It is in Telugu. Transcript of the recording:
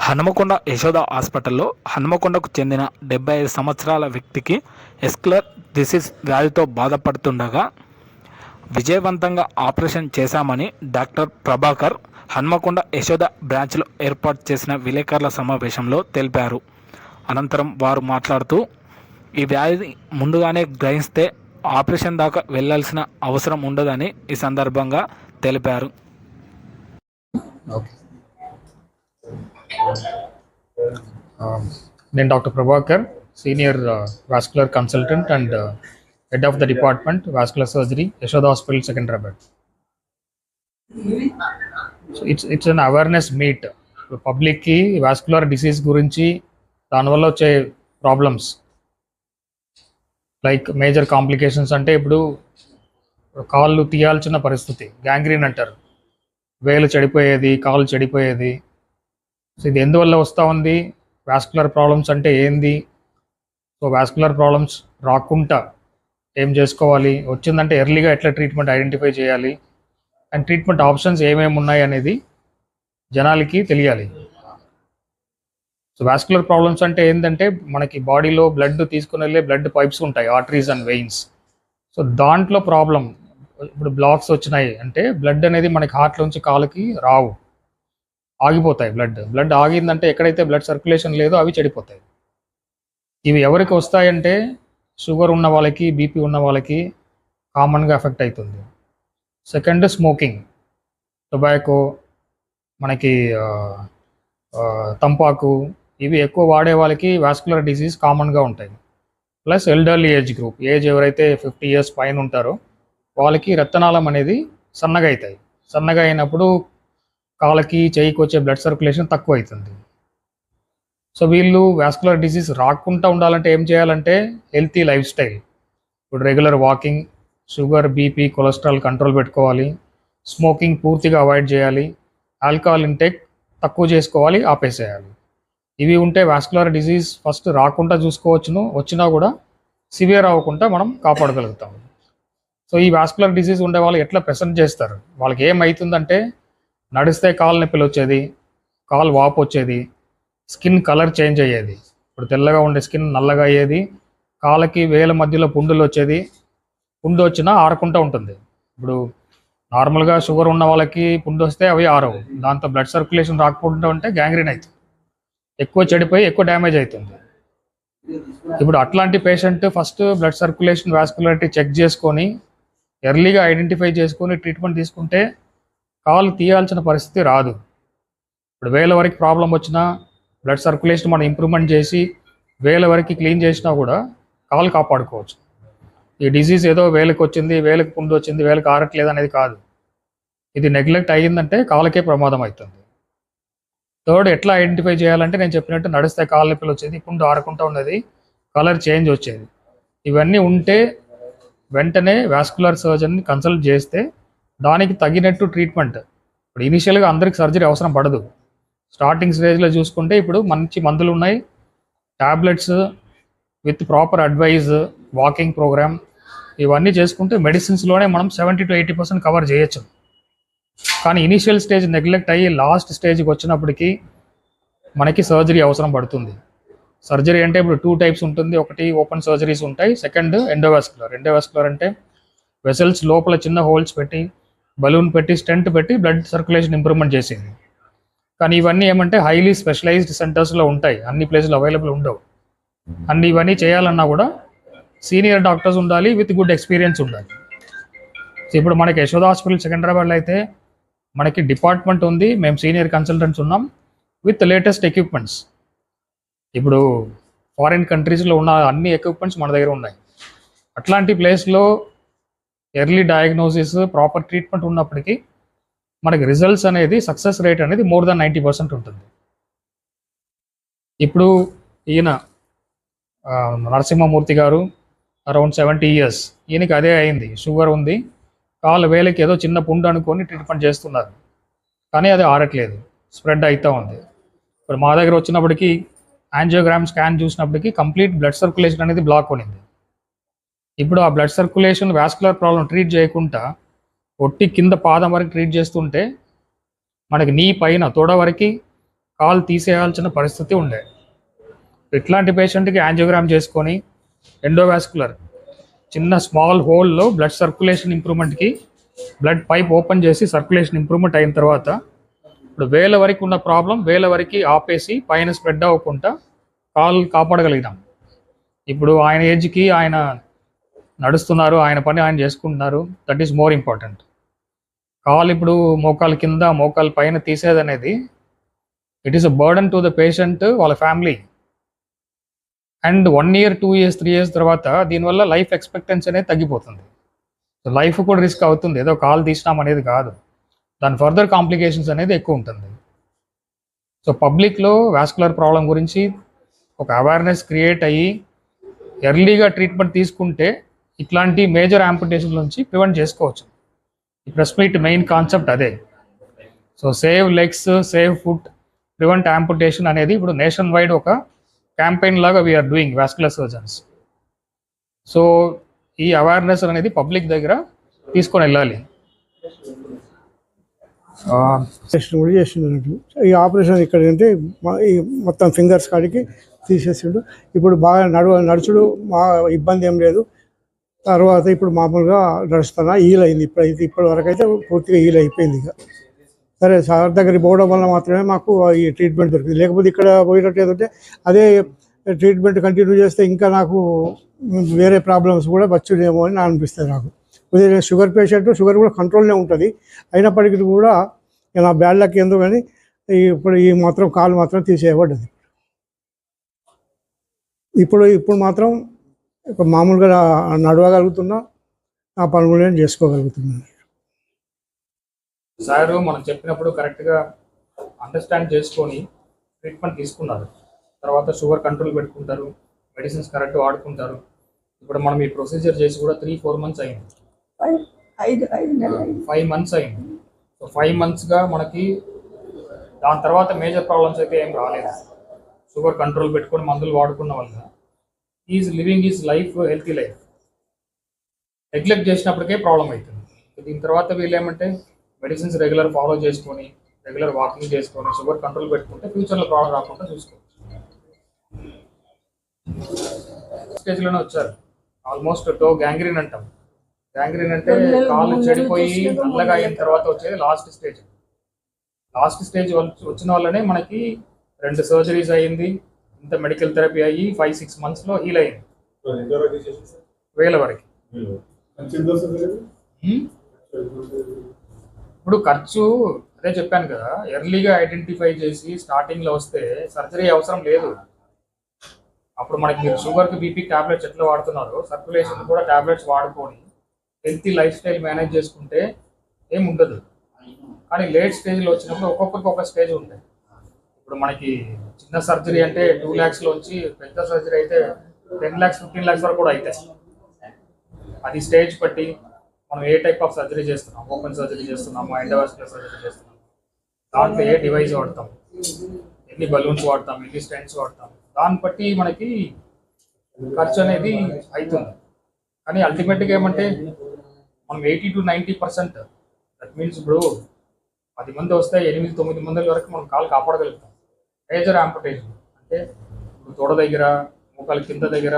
హనుమకొండ యశోద హాస్పిటల్లో హనుమకొండకు చెందిన డెబ్బై ఐదు సంవత్సరాల వ్యక్తికి ఎస్క్లర్ డిసీజ్ వ్యాధితో బాధపడుతుండగా విజయవంతంగా ఆపరేషన్ చేశామని డాక్టర్ ప్రభాకర్ హన్మకొండ యశోద బ్రాంచ్లో ఏర్పాటు చేసిన విలేకరుల సమావేశంలో తెలిపారు. అనంతరం వారు మాట్లాడుతూ ఈ వ్యాధి ముందుగానే గ్రహిస్తే ఆపరేషన్ దాకా వెళ్ళాల్సిన అవసరం ఉండదని ఈ సందర్భంగా తెలిపారు. ఓకే. Um, నేను doctor Prabhakar senior uh, vascular consultant and uh, head of the department vascular surgery Yashoda hospital Secunderabad so it's it's an awareness meet పబ్లిక్కి వాస్కులర్ డిసీజ్ గురించి దానివల్ల వచ్చే ప్రాబ్లమ్స్. లైక్ మేజర్ కాంప్లికేషన్స్ అంటే ఇప్పుడు కాళ్ళు తీయాల్సిన పరిస్థితి. గ్యాంగ్రీన్ అంటారు. వేలు చెడిపోయేది కాళ్ళు చెడిపోయేది సో ఇది ఎందువల్ల వస్తూ ఉంది? వాస్కులర్ ప్రాబ్లమ్స్ అంటే ఏంది? సో వాస్కులర్ ప్రాబ్లమ్స్ రాకుండా ఏం చేసుకోవాలి? వచ్చిందంటే ఎర్లీగా ఎట్లా ట్రీట్మెంట్ ఐడెంటిఫై చేయాలి? అండ్ ట్రీట్మెంట్ ఆప్షన్స్ ఏమేమి ఉన్నాయి అనేది జనాలకి తెలియాలి. సో వాస్కులర్ ప్రాబ్లమ్స్ అంటే ఏంటంటే మనకి బాడీలో బ్లడ్ తీసుకుని వెళ్ళే బ్లడ్ పైప్స్ ఉంటాయి ఆర్టరీస్ అండ్ వెయిన్స్ సో దాంట్లో ప్రాబ్లం ఇప్పుడు బ్లాక్స్ వచ్చినాయి అంటే బ్లడ్ అనేది మనకి హార్ట్లోంచి కాలుకి రావు. ఆగిపోతాయి బ్లడ్ బ్లడ్ ఆగిందంటే ఎక్కడైతే బ్లడ్ సర్క్యులేషన్ లేదో అవి చెడిపోతాయి. ఇవి ఎవరికి వస్తాయంటే షుగర్ ఉన్న వాళ్ళకి బీపీ ఉన్న వాళ్ళకి కామన్గా ఎఫెక్ట్ అవుతుంది. సెకండ్ స్మోకింగ్ టొబాకో మనకి తంపాకు ఇవి ఎక్కువ వాడే వాళ్ళకి వాస్కులర్ డిసీజ్ కామన్గా ఉంటాయి. Plus elderly age group age ఎవరైతే ఫిఫ్టీ ఇయర్స్ పైన ఉంటారో వాళ్ళకి రక్తనాళం అనేది సన్నగా అవుతాయి. సన్నగా అయినప్పుడు కాళ్ళకి చేయికి వచ్చే బ్లడ్ సర్క్యులేషన్ తక్కువ అవుతుంది సో వీళ్ళు వాస్కులర్ డిసీజ్ రాకుండా ఉండాలంటే ఏం చేయాలంటే హెల్తీ లైఫ్ స్టైల్ ఇప్పుడు regular walking sugar BP cholesterol control పెట్టుకోవాలి. స్మోకింగ్ పూర్తిగా అవాయిడ్ చేయాలి. ఆల్కహాల్ ఇంటేక్ తక్కువ చేసుకోవాలి ఆపేసేయాలి. ఇవి ఉంటే వాస్కులర్ డిసీజ్ ఫస్ట్ రాకుండా చూసుకోవచ్చును వచ్చినా కూడా సివియర్ అవ్వకుండా మనం కాపాడగలుగుతాం. సో ఈ వాస్కులర్ డిసీజ్ ఉండే వాళ్ళు ఎట్లా ప్రెసెంట్ చేస్తారు? వాళ్ళకి ఏమవుతుందంటే నడిస్తే కాలు నొప్పులు వచ్చేది కాలు వాపు వచ్చేది స్కిన్ కలర్ చేంజ్ అయ్యేది. ఇప్పుడు తెల్లగా ఉండే స్కిన్ నల్లగా అయ్యేది కాళ్ళకి వేల మధ్యలో పుండులు వచ్చేది పుండు వచ్చినా ఆరకుండా ఉంటుంది. ఇప్పుడు నార్మల్గా షుగర్ ఉన్న వాళ్ళకి పుండు వస్తే అవి ఆరవు. దాంతో బ్లడ్ సర్క్యులేషన్ రాకపోతుంటే ఉంటే గ్యాంగ్రీన్ అవుతుంది ఎక్కువ చెడిపోయి ఎక్కువ డ్యామేజ్ అవుతుంది ఇప్పుడు అట్లాంటి patient first blood circulation vascularity check చేసుకొని ఎర్లీగా ఐడెంటిఫై చేసుకొని ట్రీట్మెంట్ తీసుకుంటే కాలు తీయాల్సిన పరిస్థితి రాదు. ఇప్పుడు వేల వరకు ప్రాబ్లం వచ్చినా బ్లడ్ సర్క్యులేషన్ మనం ఇంప్రూవ్మెంట్ చేసి వేల వరకు క్లీన్ చేసినా కూడా కాలు కాపాడుకోవచ్చు. ఈ డిసీజ్ ఏదో వేలకు వచ్చింది వేలకు పుండు వచ్చింది వేలకు ఆరట్లేదు అనేది కాదు. ఇది నెగ్లెక్ట్ అయ్యిందంటే కాళ్ళకే ప్రమాదం అవుతుంది. థర్డ్ ఎట్లా ఐడెంటిఫై చేయాలంటే నేను చెప్పినట్టు నడిస్తే కాళ్ళ నొప్పులు వచ్చేది పుండు ఆరకుండా ఉన్నది కలర్ చేంజ్ వచ్చేది. ఇవన్నీ ఉంటే వెంటనే వాస్కులర్ సర్జన్ని కన్సల్ట్ చేస్తే దానికి తగినట్టు ట్రీట్మెంట్ ఇప్పుడు ఇనిషియల్గా అందరికి సర్జరీ అవసరం పడదు. స్టార్టింగ్ స్టేజ్లో చూసుకుంటే ఇప్పుడు మంచి మందులు ఉన్నాయి. Tablets with proper advice walking program ఇవన్నీ చేసుకుంటే మెడిసిన్స్లోనే మనం seventy to eighty percent cover చేయొచ్చు. కానీ ఇనిషియల్ స్టేజ్ నెగ్లెక్ట్ అయ్యి లాస్ట్ స్టేజ్కి వచ్చినప్పటికీ మనకి సర్జరీ అవసరం పడుతుంది. సర్జరీ అంటే ఇప్పుడు టూ టైప్స్ ఉంటుంది. ఒకటి ఓపెన్ సర్జరీస్ ఉంటాయి. సెకండ్ ఎండోవాస్కులర్ ఎండోవాస్కులర్ అంటే వెసల్స్ లోపల చిన్న హోల్స్ పెట్టి బలూన్ పెట్టి స్టెంట్ పెట్టి బ్లడ్ సర్క్యులేషన్ ఇంప్రూవ్మెంట్ చేసేది. కానీ ఇవన్నీ ఏమంటే హైలీ స్పెషలైజ్డ్ సెంటర్స్లో ఉంటాయి. అన్ని ప్లేస్లో అవైలబుల్ ఉండవు. అన్ని ఇవన్నీ చేయాలన్నా కూడా సీనియర్ డాక్టర్స్ ఉండాలి విత్ గుడ్ ఎక్స్పీరియన్స్ ఉండాలి. ఇప్పుడు మనకి యశోద హాస్పిటల్ సికింద్రాబాద్లో అయితే మనకి డిపార్ట్మెంట్ ఉంది. మేము సీనియర్ కన్సల్టెంట్స్ ఉన్నాం విత్ లేటెస్ట్ ఎక్విప్మెంట్స్. ఇప్పుడు ఫారిన్ కంట్రీస్లో ఉన్న అన్ని ఎక్విప్మెంట్స్ మన దగ్గర ఉన్నాయి. అట్లాంటి ప్లేస్లో ఎర్లీ డయాగ్నోసిస్ ప్రాపర్ ట్రీట్మెంట్ ఉన్నప్పటికీ మనకి రిజల్ట్స్ అనేది సక్సెస్ రేట్ అనేది మోర్ దాన్ నైంటీ పర్సెంట్ ఉంటుంది. ఇప్పుడు ఈయన నరసింహమూర్తి గారు అరౌండ్ సెవెంటీ ఇయర్స్. ఈయనకి అదే అయింది. షుగర్ ఉంది. కాలు వేలకి ఏదో చిన్న పుండు అనుకొని ట్రీట్మెంట్ చేస్తున్నారు. కానీ అది ఆడట్లేదు స్ప్రెడ్ అవుతూ ఉంది. ఇప్పుడు మా దగ్గర వచ్చినప్పటికీ యాంజియోగ్రామ్ స్కాన్ చూసినప్పటికీ కంప్లీట్ బ్లడ్ సర్క్యులేషన్ అనేది బ్లాక్ ఉన్నింది ఇప్పుడు ఆ blood circulation vascular problem treat చేయకుండా ఒట్టి కింద పాదం వరకు ట్రీట్ చేస్తుంటే మనకి నీ పైన తోడ వరకు కాలు తీసేయాల్సిన పరిస్థితి ఉండే. ఇట్లాంటి పేషెంట్కి యాంజియోగ్రామ్ చేసుకొని ఎండోవాస్కులర్ చిన్న స్మాల్ హోల్లో బ్లడ్ సర్క్యులేషన్ ఇంప్రూవ్మెంట్కి బ్లడ్ పైప్ ఓపెన్ చేసి సర్క్యులేషన్ ఇంప్రూవ్మెంట్ అయిన తర్వాత ఇప్పుడు వేల వరకు ఉన్న ప్రాబ్లం వేల వరకు ఆపేసి పైన స్ప్రెడ్ అవ్వకుండా కాలు కాపాడగలిగినాం. ఇప్పుడు ఆయన ఏజ్కి ఆయన నడుస్తున్నారు ఆయన పని ఆయన చేసుకుంటున్నారు. దట్ ఈస్ మోర్ ఇంపార్టెంట్ కాలు ఇప్పుడు మోకాలు కింద మోకాలు పైన తీసేది అనేది it is a burden to the patient వాళ్ళ family and one year two years three years తర్వాత దీనివల్ల లైఫ్ ఎక్స్పెక్టెన్సీ అనేది తగ్గిపోతుంది. సో లైఫ్ కూడా రిస్క్ అవుతుంది. ఏదో కాల్ తీసినాం అనేది కాదు. దాని ఫర్దర్ కాంప్లికేషన్స్ అనేది ఎక్కువ ఉంటుంది. సో పబ్లిక్లో వాస్కులర్ ప్రాబ్లం గురించి ఒక అవేర్నెస్ క్రియేట్ అయ్యి ఎర్లీగా ట్రీట్మెంట్ తీసుకుంటే ఇట్లాంటి మేజర్ యాంపిటేషన్ నుంచి ప్రివెంట్ చేసుకోవచ్చు. ఈ ప్రెస్ మీట్ మెయిన్ కాన్సెప్ట్ అదే. So save legs save foot prevent amputation అనేది ఇప్పుడు నేషన్ వైడ్ ఒక క్యాంపెయిన్ లాగా we are doing vascular surgeons so ఈ అవేర్నెస్ అనేది పబ్లిక్ దగ్గర తీసుకొని వెళ్ళాలి. ఆపరేషన్ కూడా చేసిండు ఈ ఆపరేషన్ ఇక్కడ అంటే మొత్తం ఫింగర్స్ కాడికి తీసేసిండు. ఇప్పుడు బాగా నడువ నడుచుడు మా ఇబ్బంది ఏం లేదు. తర్వాత ఇప్పుడు మామూలుగా నడుస్తున్నా హీల్ అయింది. ఇప్పుడు అయితే ఇప్పటి వరకు అయితే పూర్తిగా హీల్ అయిపోయింది ఇక. సరే సార్ దగ్గరికి పోవడం వల్ల మాత్రమే మాకు ఈ ట్రీట్మెంట్ దొరికింది. లేకపోతే ఇక్కడ పోయినట్టు ఏదంటే అదే ట్రీట్మెంట్ కంటిన్యూ చేస్తే ఇంకా నాకు వేరే ప్రాబ్లమ్స్ కూడా వచ్చునేమో అని అనిపిస్తుంది నాకు. ఉదయం షుగర్ పేషెంట్ షుగర్ కూడా కంట్రోల్నే ఉంటుంది. అయినప్పటికీ కూడా నా బ్యాడ్ లక్ ఎందుకు కానీ ఇప్పుడు ఈ మాత్రం కాలు మాత్రం తీసేయబడ్డది. ఇప్పుడు ఇప్పుడు మాత్రం మామూలుగా నడవగలుగుతున్నా నా పనులు నేను చేసుకోగలుగుతున్నాను సార్ మనం చెప్పినప్పుడు కరెక్ట్గా అండర్స్టాండ్ చేసుకొని ట్రీట్మెంట్ తీసుకున్నారు. తర్వాత షుగర్ కంట్రోల్ పెట్టుకుంటారు మెడిసిన్స్ కరెక్ట్ వాడుకుంటారు. ఇప్పుడు మనం ఈ ప్రొసీజర్ చేసి కూడా త్రీ ఫోర్ మంత్స్ అయింది. ఫైవ్ మంత్స్ అయింది. సో ఫైవ్ మంత్స్గా మనకి దాని తర్వాత మేజర్ ప్రాబ్లమ్స్ అయితే ఏం రాలేదు. షుగర్ కంట్రోల్ పెట్టుకొని మందులు వాడుకున్న వల్ల is living is life healthy life neglect చేసినప్పటికే problem అవుతుంది దీని తర్వాత వీళ్ళు ఏమంటే మెడిసిన్స్ రెగ్యులర్ ఫాలో చేసుకొని రెగ్యులర్ వాకింగ్ చేసుకొని షుగర్ కంట్రోల్ పెట్టుకుంటే ఫ్యూచర్లో ప్రాబ్లం రాకుండా చూసుకోవచ్చు. స్టేజ్లోనే వచ్చారు. ఆల్మోస్ట్ టో గ్యాంగ్రీన్ అంటాం. గ్యాంగ్రీన్ అంటే కాళ్ళు నెలలు చెడిపోయి నల్లగా అయిన తర్వాత వచ్చేది లాస్ట్ స్టేజ్ లాస్ట్ స్టేజ్ వచ్చిన వాళ్ళనే మనకి రెండు సర్జరీస్ అయ్యింది. ఇంత మెడికల్ థెరపీ అయ్యి ఫైవ్ సిక్స్ మంత్స్లో హీల్ అయింది వేల వరకు. హ్మ్? ఇప్పుడు ఖర్చు అదే చెప్పాను కదా ఎర్లీగా ఐడెంటిఫై చేసి స్టార్టింగ్లో వస్తే సర్జరీ అవసరం లేదు. అప్పుడు మనకి మీరు షుగర్కి బీపీ టాబ్లెట్స్ ఎట్లా వాడుతున్నారు సర్క్యులేషన్ కూడా టాబ్లెట్స్ వాడుకొని హెల్తీ లైఫ్ స్టైల్ మేనేజ్ చేసుకుంటే ఏం ఉండదు. కానీ లేట్ స్టేజ్లో వచ్చినప్పుడు ఒక్కొక్కరికి ఒక స్టేజ్ ఉంటాయి. ఇప్పుడు మనకి చిన్న సర్జరీ అంటే టూ ల్యాక్స్లో వచ్చి పెద్ద సర్జరీ అయితే టెన్ ల్యాక్స్ ఫిఫ్టీన్ ల్యాక్స్ వరకు కూడా అవుతాయి అది స్టేజ్ బట్టి మనం ఏ టైప్ ఆఫ్ సర్జరీ చేస్తున్నాం? ఓపెన్ సర్జరీ చేస్తున్నాము? ఎండోవాస్కులర్ సర్జరీ చేస్తున్నాం దాంట్లో ఏ డివైస్ వాడతాం? ఎన్ని బలూన్స్ వాడతాం? ఎన్ని స్టెంట్స్ వాడతాం? దాన్ని బట్టి మనకి ఖర్చు అనేది అవుతుంది కానీ అల్టిమేట్గా ఏమంటే మనం eighty to ninety percent that means ఇప్పుడు పది మంది వస్తే ఎనిమిది తొమ్మిది మంది వరకు మనం కాలు కాపాడగలుగుతాం. మేజర్ ఆంపుటేషన్ అంటే ఇప్పుడు తొడ దగ్గర మోకాలు కింద దగ్గర